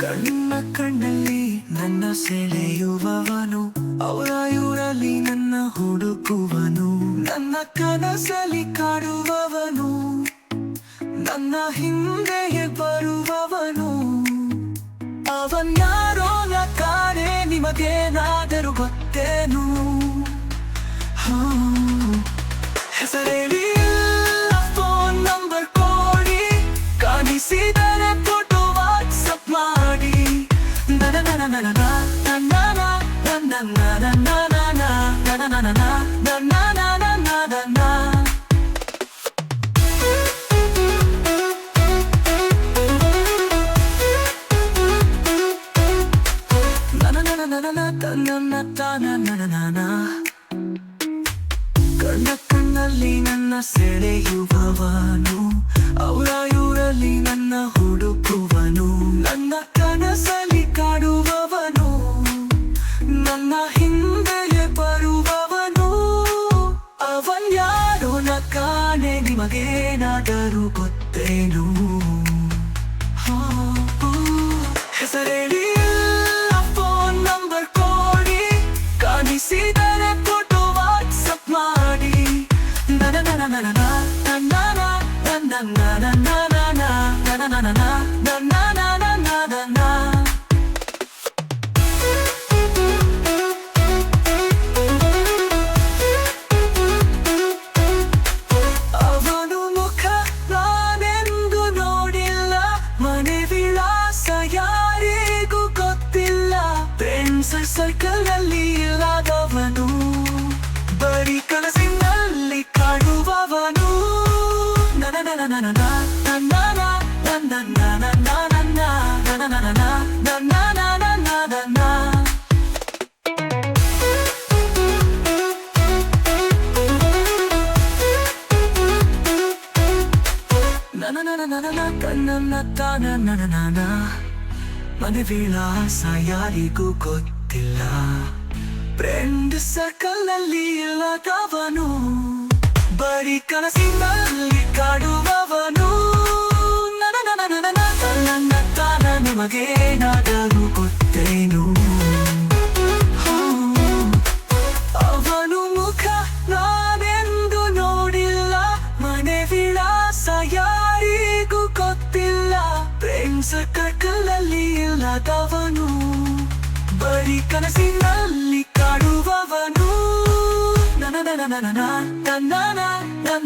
ಕಣ್ಣ ಕಣ್ಣಲ್ಲಿ ನನ್ನ ಸೆಳೆಯುವವನು, ಅವರ ಇವರಲ್ಲಿ ನನ್ನ ಹುಡುಕುವನು. ನನ್ನ ಕನಸಲ್ಲಿ ಕಾಡುವವನು, ನನ್ನ ಹಿಂದೆಯೇ ಬರುವವನು. ಅವನ್ಯಾರೋ ಕಾರೇ ನಿಮಗೇನಾದರೂ ಗೊತ್ತೇನು? ಕಣ್ಣ ಕಣ್ಣಲ್ಲಿ ನನ್ನ ಸೆಳೆಯುವವನು ಅವರ ಇವರಲ್ಲಿ ನನ್ನ ಹುಡುಕುವನು ನಿಮಗೇನಾದರೂ ಗೊತ್ತೇನು. ಹೆಸರೇಳಿ ಫೋನ್ ನಂಬರ್ ಕೊಡಿ ಕಾಣಿಸಿದರೆ ಫೋಟೋ ವಾಟ್ಸಪ್ ಮಾಡಿ ನನ ನನ್ನ ನನ್ನ ನನ್ನ ನನ್ನ ನನ್ನ ನನ್ನ ನ, ಫ್ರೆಂಡ್ಸ್ ಸರ್ಕಲ್ ಅಲ್ಲಿ ಇಲ್ಲದವನು ಬರೀ ಕನಸಿನಲ್ಲಿ ಕಾಡುವವನು ನನ ನನ ನನ ನ, ನನ್ನ ನ, ನನ್ನ ನ, ನನ್ನ ನನ್ನ ನನ ನನ ನ, ನನ್ನ ನ, ನನ್ನ ನನ್ನ ನನ ನನ ನನ ನ, ತನ್ನ ತಾನ ನನ ನನ ಮನೆ ವಿಳಾಸ ಯಾರಿಗೂ ಗೊತ್ತಿಲ್ಲ. ಫ್ರೆಂಡ್ ಸರ್ಕಲ್ನಲ್ಲಿ ಇಲ್ಲದವನು ಬರೀ ಕನಸಿನಲ್ಲಿ ಕಾಡುವವನು. ನನ ನನ ನನ ನ, ತನ್ನ ತಾನ ನಿಮಗೇನಾದರೂ ಗೊತ್ತೇನು ಹೋ. ಅವನು ಮುಖ ನಾನೆಂದು ನೋಡಿಲ್ಲ. ಮನೆ ವಿಳಾಸ ಯಾರಿಗೂ ಗೊತ್ತಿಲ್ಲ. ಫ್ರೆಂಡ್ಸ್ ಕಕ್ಕಲಲ್ಲಿ ಇಲ್ಲದವನು ಬರೀ ಕನಸಿನಲ್ಲಿ ಕಾಡುವವನು ನನ ನನ ನನ ನ, ನನ್ನ